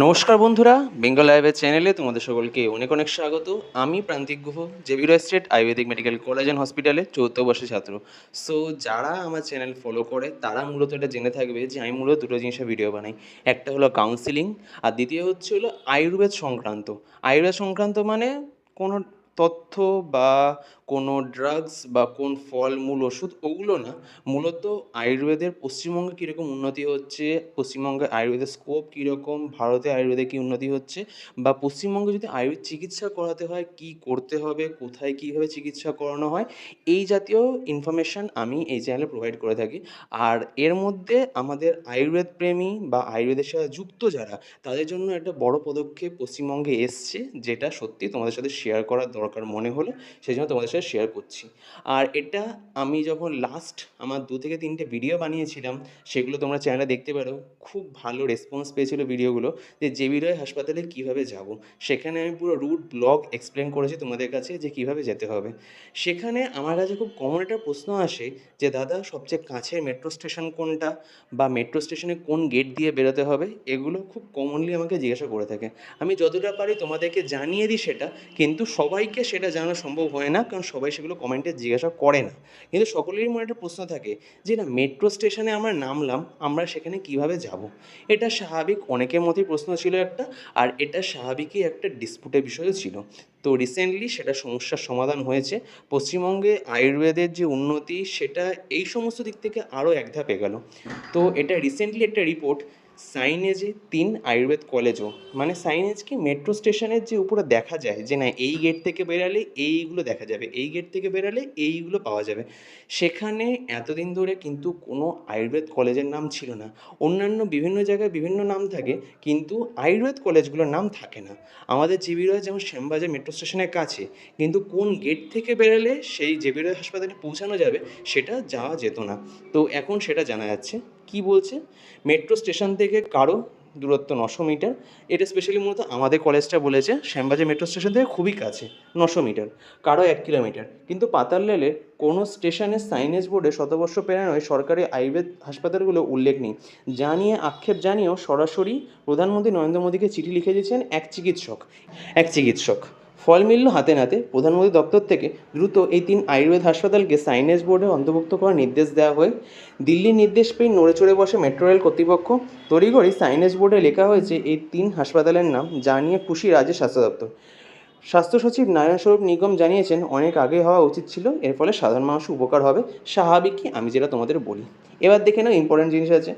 নমস্কার বন্ধুরা বেঙ্গল লাইভের চ্যানেলে তোমাদের সকলকে অনেক অনেক স্বাগত। আমি Prantik Guha জেবির state ayurvedic medical college and হসপিটালে চৌদ্দ বর্ষের ছাত্র। সো যারা আমার চ্যানেল ফলো করে, তারা মূলত এটা জেনে থাকবে যে আমি মূলত দুটো জিনিসের ভিডিও বানাই। একটা হলো কাউন্সিলিং আর দ্বিতীয় হচ্ছে হলো আয়ুর্বেদ সংক্রান্ত। আয়ুর্বেদ সংক্রান্ত মানে কোনো তথ্য বা কোনো ড্রাগস বা কোন ফলমূল, ওষুধ, ওগুলো না, মূলত আয়ুর্বেদের পশ্চিমবঙ্গে কীরকম উন্নতি হচ্ছে, পশ্চিমবঙ্গে আয়ুর্বেদের স্কোপ কীরকম, ভারতে আয়ুর্বেদে কী উন্নতি হচ্ছে, বা পশ্চিমবঙ্গে যদি আয়ুর্বেদ চিকিৎসা করাতে হয়, কী করতে হবে, কোথায় কীভাবে চিকিৎসা করানো হয়, এই জাতীয় ইনফরমেশান আমি এই চ্যানেলে প্রোভাইড করে থাকি। আর এর মধ্যে আমাদের আয়ুর্বেদ প্রেমী বা আয়ুর্বেদের সাথে যুক্ত যারা, তাদের জন্য একটা বড় পদক্ষেপ পশ্চিমবঙ্গে এসছে, যেটা সত্যি তোমাদের সাথে শেয়ার করার দরকার মনে হলো সেই জন্য তোমাদের সাথে শেয়ার করছি। আর এটা আমি যখন লাস্ট আমার দু থেকে তিনটে ভিডিও বানিয়েছিলাম, সেগুলো তোমরা চ্যানেলে দেখতে পারো। খুব ভালো রেসপন্স পেয়েছিল ভিডিওগুলো যে জেবি রয় হাসপাতালে কীভাবে যাব। সেখানে আমি পুরো রুট ব্লগ এক্সপ্লেন করেছি তোমাদের কাছে যে কীভাবে যেতে হবে। সেখানে আমার কাছে খুব কমন একটা প্রশ্ন আসে যে, দাদা, সবচেয়ে কাছের মেট্রো স্টেশন কোনটা? বা মেট্রো স্টেশনে কোন গেট দিয়ে বেরোতে হবে? এগুলো খুব কমনলি আমাকে জিজ্ঞাসা করে থাকে। আমি যতটা পারি তোমাদেরকে জানিয়ে দিই সেটা, কিন্তু সবাইকে সেটা জানা সম্ভব হয় না, কারণ সবাই সেগুলো কমেন্টে জিজ্ঞাসা করে না। কিন্তু সকলেরই মনে একটা প্রশ্ন থাকে যে, না মেট্রো স্টেশনে আমরা নামলাম, আমরা সেখানে কীভাবে যাব? এটা স্বাভাবিক অনেকের মধ্যেই প্রশ্ন ছিল একটা, আর এটা স্বাভাবিকই একটা ডিসপুটের বিষয়ও ছিল। তো রিসেন্টলি সেটা সমস্যার সমাধান হয়েছে। পশ্চিমবঙ্গে আয়ুর্বেদের যে উন্নতি, সেটা এই সমস্ত দিক থেকে আরও এক ধাপ এগোলো। তো এটা রিসেন্টলি একটা রিপোর্ট সাইনেজে তিন আয়ুর্বেদ কলেজও মানে সাইনেজ কি মেট্রো স্টেশনের যে উপরে দেখা যায়, যে না, এই গেট থেকে বেরালে এইগুলো দেখা যাবে, এই গেট থেকে বেরালে এইগুলো পাওয়া যাবে। সেখানে এতদিন ধরে কিন্তু কোনো আয়ুর্বেদ কলেজের নাম ছিল না। অন্যান্য বিভিন্ন জায়গায় বিভিন্ন নাম থাকে, কিন্তু আয়ুর্বেদ কলেজগুলোর নাম থাকে না। আমাদের জিবিরয় যেমন শ্যামবাজার মেট্রো স্টেশনের কাছে, কিন্তু কোন গেট থেকে বেরালে সেই জেবিরয় হাসপাতালে পৌঁছানো যাবে, সেটা যাওয়া যেত না। তো এখন সেটা জানা যাচ্ছে। কি বলছে মেট্রো স্টেশন থেকে কারও দূরত্ব নশো মিটার। এটা স্পেশালি মূলত আমাদের কলেজটা বলেছে, শ্যামবাজার মেট্রো স্টেশন থেকে খুবই কাছে, নশো মিটার, কারও এক কিলোমিটার কিন্তু পাতাল রেলে কোনো স্টেশনের সাইনেজ বোর্ডে শতবর্ষ পেরানোয় সরকারি আয়ুর্বেদ হাসপাতালগুলো উল্লেখ নেই। যা নিয়ে আক্ষেপ জানিয়েও সরাসরি প্রধানমন্ত্রী নরেন্দ্র মোদীকে চিঠি লিখে দিয়েছেন এক চিকিৎসক। এক চিকিৎসক। ফল মিলল হাতে নাতে। প্রধানমন্ত্রী দপ্তর থেকে দ্রুত এই তিন আয়ুর্বেদ হাসপাতালকে সাইনেজ বোর্ডে অন্তর্ভুক্ত করার নির্দেশ দেওয়া হয়। দিল্লির নির্দেশ পেয়ে নড়ে চড়ে বসে মেট্রো রেল কর্তৃপক্ষ তড়িঘড়ি সাইনেজ বোর্ডে লেখা হয়েছে এই তিন হাসপাতালের নাম যা নিয়ে খুশি রাজ্যের স্বাস্থ্য দপ্তর। স্বাস্থ্য সচিব নারায়ণ স্বরূপ নিগম জানিয়েছেন, অনেক আগে হওয়া উচিত ছিল, এর ফলে সাধারণ মানুষ উপকার হবে। স্বাভাবিকই আমি যেটা তোমাদের বলি। এবার দেখে নাও ইম্পর্টেন্ট জিনিস আছে।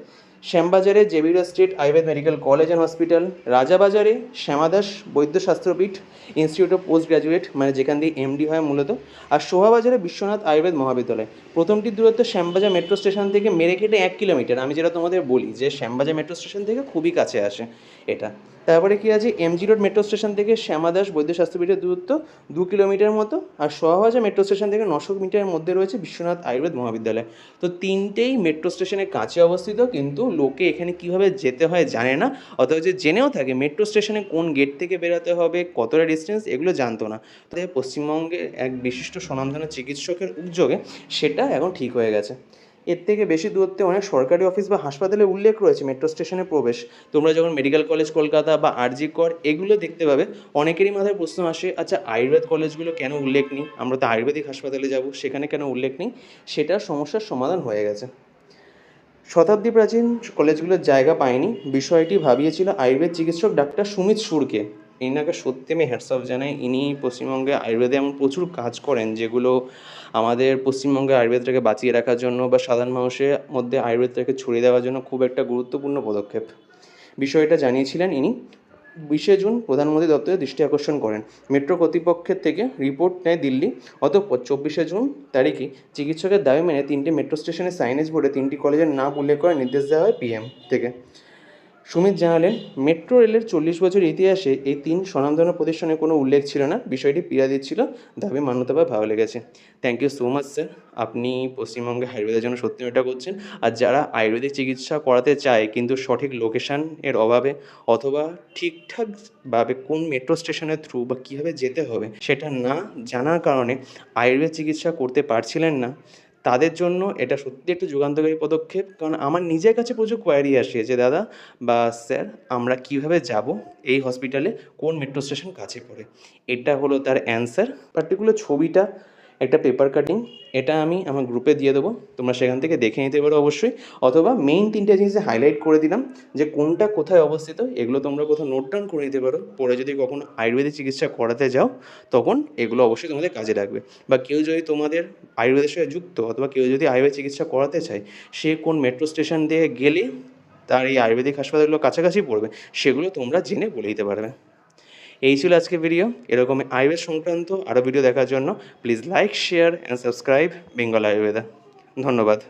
শ্যামবাজারে জেবিরা street Ayurveda medical college and hospital, রাজাবাজারে Shyamadas Baidya Shastrapeeth institute of post graduate মানে যেখান দিয়ে এমডি হয় মূলত, আর শোভাবাজারে বিশ্বনাথ আয়ুর্বেদ মহাবিদ্যালয়। প্রথমটির দূরত্ব শ্যামবাজার মেট্রো স্টেশন থেকে মেরে কেটে এক কিলোমিটার। আমি যেটা তোমাদের বলি যে শ্যামবাজার মেট্রো স্টেশন থেকে খুবই কাছে আসে এটা। তারপরে কী আছে? এমজি রোড মেট্রো স্টেশন থেকে শ্যামাদাস বৈদ্য স্বাস্থ্যপীঠের দূরত্ব দু কিলোমিটার মতো, আর সোহাবাজা মেট্রো স্টেশন থেকে নশো মিটারের মধ্যে রয়েছে বিশ্বনাথ আয়ুর্বেদ মহাবিদ্যালয়। তো তিনটেই মেট্রো স্টেশনের কাছে অবস্থিত, কিন্তু লোকে এখানে কীভাবে যেতে হয় জানে না। অথবা যে জেনেও থাকে মেট্রো স্টেশনে কোন গেট থেকে বেরোতে হবে, কতটা ডিস্টেন্স এগুলো জানতো না। তাদের পশ্চিমবঙ্গে এক বিশিষ্ট স্বনামধন্য চিকিৎসকের উদ্যোগে সেটা এখন ঠিক হয়ে গেছে। এর থেকে বেশি দূরত্বে অনেক সরকারি অফিস বা হাসপাতালে উল্লেখ রয়েছে মেট্রো স্টেশনে প্রবেশ। তোমরা যখন মেডিকেল কলেজ কলকাতা বা আরজি কর, এগুলো দেখতে পাবে। অনেকেরই মাথায় প্রশ্ন আসে আচ্ছা আয়ুর্বেদ কলেজগুলো কেন উল্লেখ নেই? আমরা তো আয়ুর্বেদিক হাসপাতালে যাব, সেখানে কেন উল্লেখ নেই? সেটার সমস্যার সমাধান হয়ে গেছে। শতাব্দী প্রাচীন কলেজগুলোর জায়গা পায়নি। বিষয়টি ভাবিয়েছিল আয়ুর্বেদ চিকিৎসক ডাক্তার সুমিত সুরকে। ইনাকে সত্যি আমি হ্যাটসঅপ জানাই। ইনি পশ্চিমবঙ্গে আয়ুর্বেদে এমন প্রচুর কাজ করেন যেগুলো আমাদের পশ্চিমবঙ্গে আয়ুর্বেদটাকে বাঁচিয়ে রাখার জন্য বা সাধারণ মানুষের মধ্যে আয়ুর্বেদটাকে ছড়িয়ে দেওয়ার জন্য খুব একটা গুরুত্বপূর্ণ পদক্ষেপ। বিষয়টা জানিয়েছিলেন ইনি। বিশে জুন প্রধানমন্ত্রী দপ্তরে দৃষ্টি আকর্ষণ করেন। মেট্রো কর্তৃপক্ষের থেকে রিপোর্ট নেয় দিল্লি। অতঃপর চব্বিশে জুন তারিখে চিকিৎসকের দাবি মেনে তিনটি মেট্রো স্টেশনের সাইনেজ বোর্ডে তিনটি কলেজের নাম উল্লেখ করার নির্দেশ দেওয়া হয় পিএম থেকে। সুমিত জানালেন, মেট্রো রেলের চল্লিশ বছর ইতিহাসে এই তিন স্বনামধন্য প্রতিষ্ঠানের কোনো উল্লেখ ছিল না। বিষয়টি পীড়া দিচ্ছিল, দাবি মান্যতা পায় ভালো লেগেছে। Thank you so much sir আপনি পশ্চিমবঙ্গে আয়ুর্বেদের জন্য সত্যি এটা করছেন। আর যারা আয়ুর্বেদিক চিকিৎসা করাতে চায় কিন্তু সঠিক লোকেশান এর অভাবে অথবা ঠিকঠাকভাবে কোন মেট্রো স্টেশনের থ্রু বা কীভাবে যেতে হবে, সেটা না জানার কারণে আয়ুর্বেদ চিকিৎসা করতে পারছিলেন না। তাদের জন্য এটা সত্যি একটা যুগান্তকারী পদক্ষেপ। কারণ আমার নিজের কাছে প্রচুর কোয়ারি আসে যে, দাদা বা স্যার, আমরা কীভাবে যাব এই হসপিটালে কোন মেট্রো স্টেশন কাছে পড়ে? এটা হলো তার অ্যান্সার পার্টিকুলার ছবিটা একটা পেপার কাটিং এটা আমি আমার গ্রুপে দিয়ে দেবো। তোমরা সেখান থেকে দেখে নিতে পারো অবশ্যই। অথবা মেইন তিনটে জিনিস হাইলাইট করে দিলাম যে কোনটা কোথায় অবস্থিত, এগুলো তোমরা কোথাও নোট ডাউন করে নিতে পারো। পরে যদি কখনো আয়ুর্বেদিক চিকিৎসা করাতে যাও, তখন এগুলো অবশ্যই তোমাদের কাজে লাগবে। বা কেউ যদি তোমাদের আয়ুর্বেদের সঙ্গে যুক্ত অথবা কেউ যদি আয়ুর্বেদ চিকিৎসা করাতে চায়, সে কোন মেট্রো স্টেশন দিয়ে গেলে তার এই আয়ুর্বেদিক হাসপাতালগুলো কাছাকাছি পড়বে, সেগুলো তোমরা জেনে বলে দিতে পারবে। এই ছিল আজকে ভিডিও এরকম আয়ুর্বেদ সংক্রান্ত আরও ভিডিও দেখার জন্য please like share and subscribe Bengal Ayurveda ধন্যবাদ।